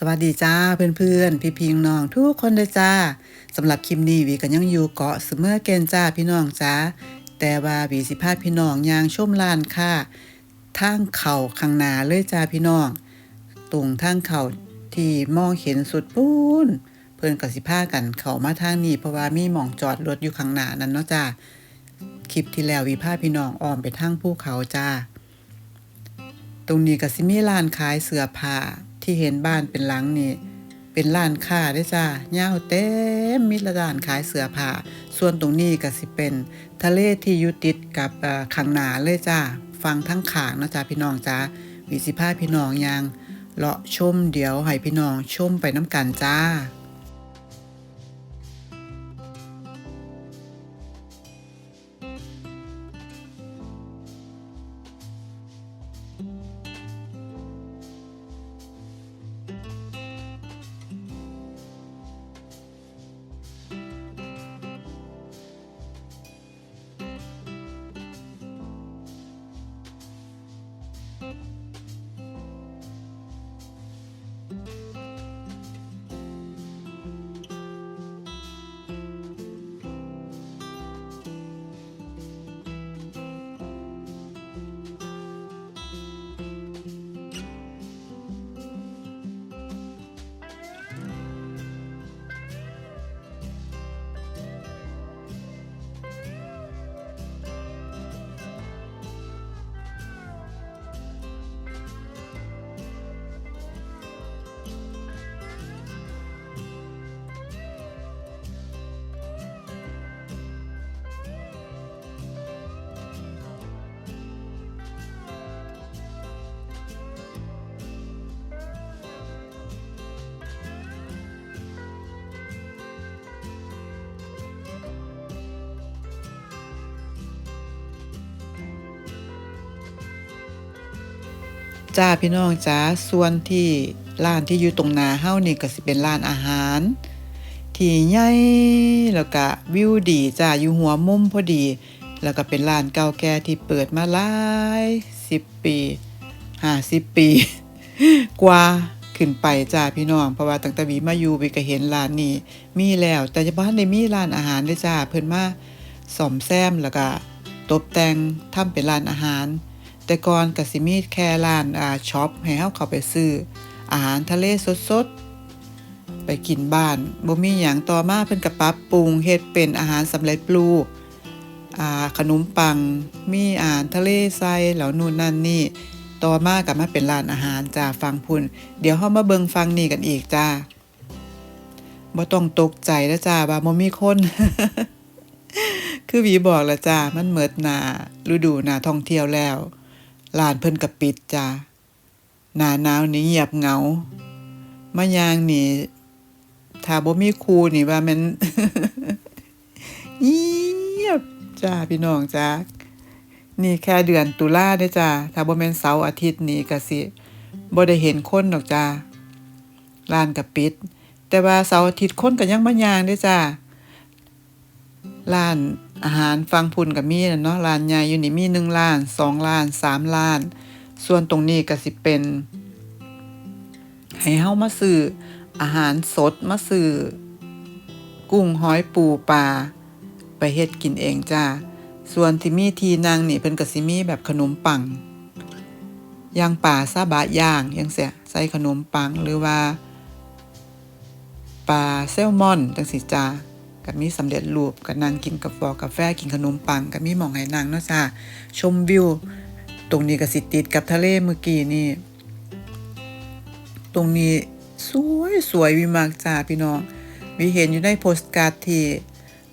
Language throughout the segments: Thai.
สวัสดีจ้าเพื่อนๆ พี่พิงน้องทุกคนเลยจ้าสำหรับคลิปนี้วีกันยังอยู่เกาะเสมอเกนจ้าพี่น้องจ้าแต่ว่าวีสิพาพี่น้องยางชมลานค่ะทางเข่าข้างหน้าเลยจ้าพี่น้องตรงทางเข่าที่มองเห็นสุดปูนเพื่อนกับสิพากันเข้ามาทางนี้เพราะว่ามีหม่องจอดรถอยู่ข้างหน้านั้นเนาะจ้าคลิปที่แล้ววีพาพี่น้องอ้อมไปทางภูเขาจ้าตรงนี้ก็สิมีร้านขายเสื้อผ้า ที่เห็นบ้านเป็นหลังนี่เป็นร้านค้าได้จ้ายาเต็มมิระดานขายเสื้อผ้าส่วนตรงนี้ก็สิเป็น ทะเลที่อยู่ติดกับขังหนาเลยจ้าฟังทั้งขางนะจ้าพี่น้องจ้าวิสิพาพี่น้องยังเลาะชมเดี๋ยวให้พี่น้องชมไปน้ำกันจ้า จ้าพี่น้องจ้าส่วนที่ร้านที่อยู่ตรงหน้าเฮานี่ก็สิเป็นร้านอาหาร ที่ใหญ่แล้วก็วิวดีจ้าอยู่หัวมุมพอดี แล้วก็เป็นร้านเก่าแก่ที่เปิดมาหลายสิบปีห้าสิบปี กว่าขึ้นไปจ้าพี่น้องเพราะว่าตั้งแต่วีมาอยู่วีก็เห็นร้านนี้มีแล้ว แต่จะบ้านได้มีร้านอาหารเลยจ้าเพิ่นมาซ่อมแซมแล้วก็ตกแต่งทำเป็นร้านอาหาร แต่ก่อนก็สิมีแค่ร้านอ่าช็อปให้เฮาเข้าไปซื้อ อาหารทะเลสดๆ ไปกินบ้านบ่มีหยังต่อมาเพิ่นก็ปรับปรุงเฮ็ดเป็นอาหารสำเร็จรูปอ่าขนมปังมีอาหารทะเลใส่แล้วนู่นนั่นนี่ ต่อมาก็มาเป็นร้านอาหารจ้าฟังพุ่น เดี๋ยวเฮามาเบิ่งฟังนี่กันอีกจ้าบ่ต้องตกใจนะจ้าว่าบ่มีคนคือวีบอกแล้วจ้ามันเหมิดนาฤดูนาท่องเที่ยวแล้ว ร้านเพิ่นก็ปิดจ้าหนาหนาวนี่เงียบเหงามายางนี่ถ้าบ่มีครูนี่ว่ามันเงียบจ้าพี่น้องจ้านี่แค่เดือนตุลาเด้จ้าถ้าบ่แม่นเสาร์อาทิตย์นี่ก็สิบ่ได้เห็นคนดอกจ้าร้านก็ปิด แต่ว่าเสาร์อาทิตย์คนก็ยังมายางเด้จ้าร้าน อาหารฟังพุ่นกับมีเนาะร้านใหญ่อยู่นี่มีหนึ่งร้านสองร้านสามร้าน ส่วนตรงนี้ก็สิเป็นให้เฮามาซื้ออาหารสดมาซื้อกุ้งหอยปูปลาไปเฮ็ดกินเองจ้าส่วนที่มีทีนางนี่เพิ่นก็สิมีแบบขนมปังย่างป่าซาบะย่างจังซี่ใส่ขนมปังหรือว่าปลาแซลมอนจังซี่จ้า ก็มีสำเร็จรูปก็นั่งกินกาแฟกาแฟกินขนมปังก็มีหมองให้นั่งเนาะจ้าชมวิว ตรงนี้ก็สิติดกับทะเลเมื่อกี้นี่ ตรงนี้สวยสวยวิมากจ้าพี่น้องวิเห็นอยู่ในโพสการ์ดที่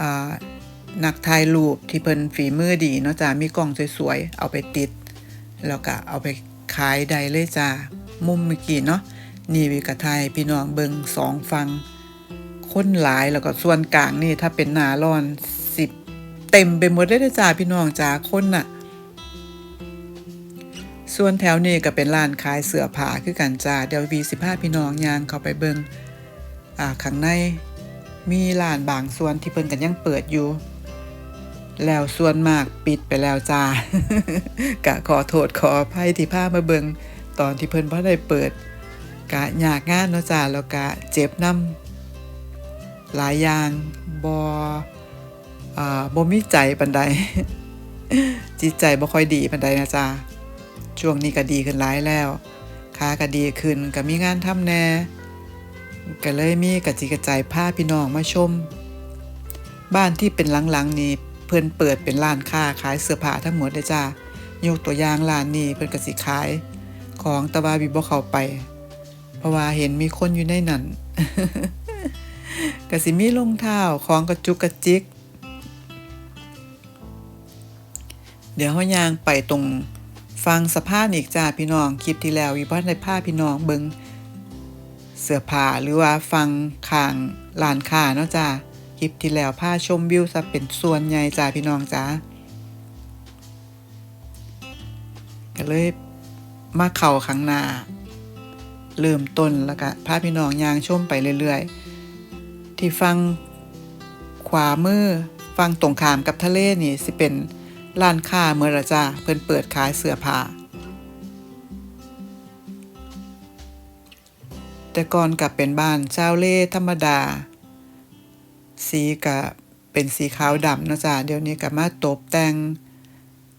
อ่านักถ่ายรูปที่เพิ่นฝีมือดีเนาะจ้ามีกล้องสวยๆ เอาไปติด แล้วก็เอาไปขายได้เลยจ้ามุมเมื่อกี้เนาะนี่วิกะไทยพี่น้องเบิงสองฟัง คนหลายแล้วก็ส่วนกลางนี่ถ้าเป็นนาร้อนสิบเต็มไปหมดเลยเด้จ้าพี่น้องจ้าคนน่ะ ส่วนแถวนี้ก็เป็นร้านขายเสื้อผ้าคือกันจ้าเดี๋ยววีสิพาพี่น้องยางเข้าไปเบิงอ่าข้างในมีร้านบางส่วนที่เพิ่นกันยังเปิดอยู่ แล้วส่วนมากปิดไปแล้วจ้ากะขอโทษขออภัยที่พามาเบิงตอนที่เพิ่นบ่ได้เปิดกะยากงานเนาะจ้าแล้วกะเจ็บน้ำ หลายอย่างบ่อ่บ่มีใจปานใดจิตใจบ่ค่อยดีปานใดนะจ้าช่วงนี้ก็ดีขึ้นหลายแล้วขาก็ดีขึ้นก็มีงานทำแน่ก็เลยมีกระจิกระจายพาพี่น้องมาชม บ้านที่เป็นหลังๆนี้เพิ่นเปิดเป็นร้านค้าขายเสื้อผ้าทั้งหมดเลยจ้ายกตัวอย่างร้านนี้เพิ่นก็สิขาย ของตะวาบิบ่เข้าไป เพราะว่าเห็นมีคนอยู่ในนั้น ก็สิมีรองเท้าของกระจุกกระจิก เดี๋ยวเฮายางไปตรงฟังสะพานอีกจ้าพี่น้องคลิปที่แล้ววิบ่ได้าพี่น้องเบิงเสื้อผ้าหรือว่าฟังข้างร้านค้าเนาะจ้าคลิปที่แล้วพาชมวิวซะเป็นส่วนใหญ่จ้าพี่น้องจ้าก็เลยมาเข้าข้างหน้าเริ่มต้นแล้วก็พาพี่น้องยางชมไปเรื่อยๆ ที่ฟังขวามือฟังตรงขามกับทะเลนี่สิเป็นร้านค้าเมื่อละจ้าเพิ่นเปิดขายเสื้อผ้าแต่ก่อนกับเป็นบ้านชาวเล่ธรรมดา สีก็เป็นสีขาวดำนะจ้าเดี๋ยวนี้ก็มาตบแต่ง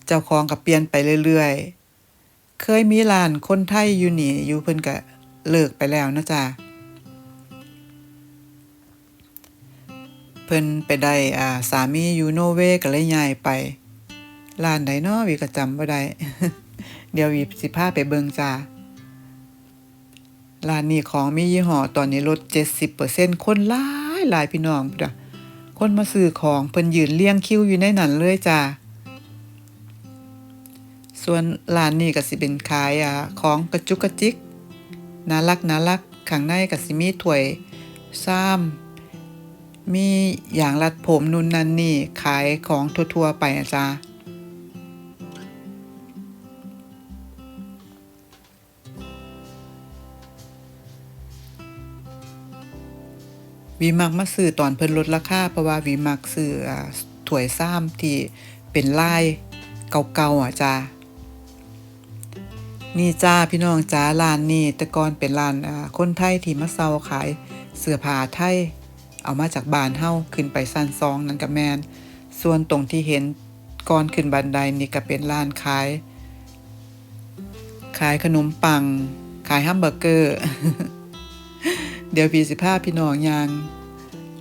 เจ้าของก็เปลี่ยนไปเรื่อยๆ เคยมีร้านคนไทยอยู่นี่อยู่เพิ่นก็เลิกไปแล้วนะจ้า เพิ่นไปได้อ่าสามีอยู่โนเวก็เลยย้ายไปร้านใดเนาะวีก็จำบ่ได้ เดี๋ยววีสิพาไปเบิ่งจ้าร้านนี้ของมียี่ห้อตอนนี้ลด 70%คนหลายหลายพี่น้องพุ่นน่ะคนมาซื้อของเพิ่นยืนเรียงคิวอยู่ในนั้นเลยจ้าส่วนร้านนี้ก็สิเป็นขายอ่าของกระจุกกระจิกน่ารักน่ารักข้างในก็สิมีถ้วยซ้ำ มีอย่างรัดผมนู่นนั่นนี่ขายของทั่วๆไปอะจ้าวีมักมาซื้อตอนเพิ่นลดราคาเพราะว่าวีมักซื้อถวยซ้ำที่เป็นลายเก่าๆอะจ้านี่จ้าพี่น้องจ้าร้านนี้แต่ก่อนเป็นร้านคนไทยที่มาเซาขายเสื้อผ้าไทย เอามาจากบานเฮ้าขึ้นไปสั้นซองนั่นก็แมน ส่วนตรงที่เห็นก่อนขึ้นบันไดนี่ก็เป็นร้านขาย ขายขนมปัง ขายแฮมเบอร์เกอร์ เดี๋ยวพี่สิพาพี่น้องยาง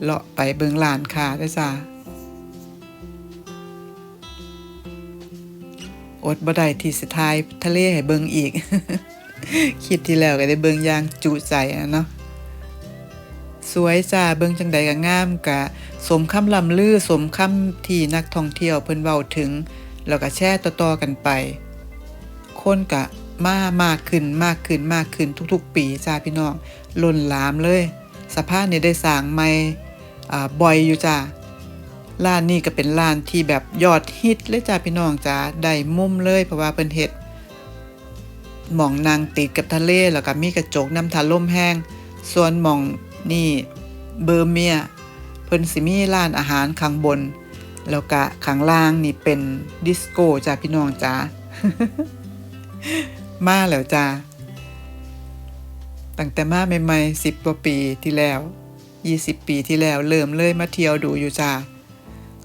เลาะไปเบิงร้านคาเด้จ้าอดบ่ได้ที่สิทายทะเลให้เบิงอีก คิดที่แล้วก็ได้เบิงยางจุใจอะเนาะ สวยจ้าเบิงจังใดก็งามกะ สมคำลำลือสมคำที่นักท่องเที่ยวเพิ่นเว้าถึง แล้วก็แชร์ต่อๆกันไป คนกะมามากขึ้นมากขึ้นมากขึ้นทุกๆ ปีจ้าพี่น้องล้นหลามเลยสภาพนี้ได้สร้างใหม่อ่าบ่อยอยู่จ้าร้านนี้ก็เป็นร้านที่แบบยอดฮิตเลยจ้าพี่น้องจ้าได้มุมเลยเพราะว่าเพิ่นเฮ็ดหม่องนางติดกับทะเลแล้วก็มีกระจกน้ำทาลมแห้ง ส่วนหม่อง นี่เบอร์เมีย เพิ่นสิมีร้านอาหารข้างบน แล้วก็ข้างล่างนี่เป็นดิสโก้จ้าพี่น้องจ้ามาแล้วจ้าตั้งแต่มาใหม่ๆ10กว่าปีที่แล้ว 20 ปีที่แล้วเริ่มเลยมาเที่ยวดูอยู่จ้า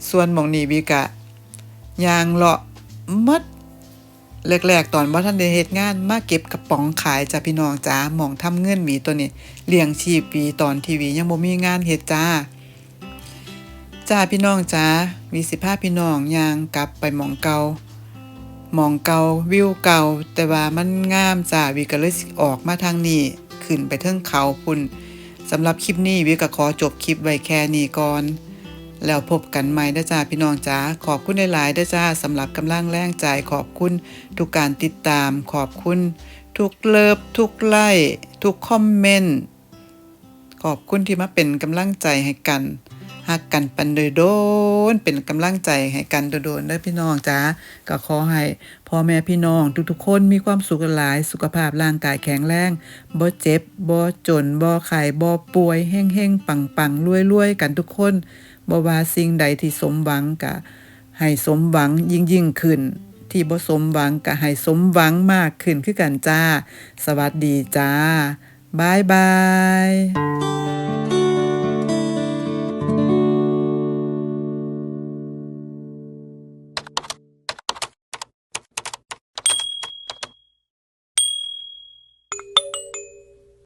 ส่วนมองนี่วิกะยางเลาะมัด แรกๆตอนว่าท่านได้เฮ็ดงานมาเก็บกระป๋องขายจ้าพี่น้องจ้าหมองทำเงินหมีตัวนี้เลี้ยงชีพปีตอนทีวียังบ่มีงานเฮ็ดจ้าจ้าพี่น้องจ้ามีสิพาพี่น้องยางกลับไปหมองเก่ามองเก่าวิวเก่า แต่ว่ามันงามจ้าวิก็เลยออกมาทางนี้ขึ้นไปเทิงเขาพุ่นสำหรับคลิปนี้วิก็ขอจบคลิปไว้แค่นี้ก่อน แล้วพบกันใหม่นะจ้าพี่น้องจ้าขอบคุณหลายๆนะจ้าสำหรับกำลังแรงใจขอบคุณทุกการติดตามขอบคุณ ทุกเลิฟทุกไลค์ทุกคอมเมนต์ขอบคุณที่มาเป็นกำลังใจให้กันหักกันปันโดยโดนเป็นกำลังใจให้กันโดยๆเด้อพี่น้องจ้าก็ขอให้พ่อแม่พี่น้องทุกๆ คนมีความสุขหลายสุขภาพร่างกายแข็งแรงบ่เจ็บบ่จนบ่ไข้บ่ป่วยเฮงๆปังๆรวยๆกันทุกคน บ่ว่าสิ่งใดที่สมหวังกะให้สมหวังยิ่งยิ่งขึ้น ที่บ่สมหวังกะให้สมหวังมากขึ้นคือกันจ้า สวัสดีจ้าบายบาย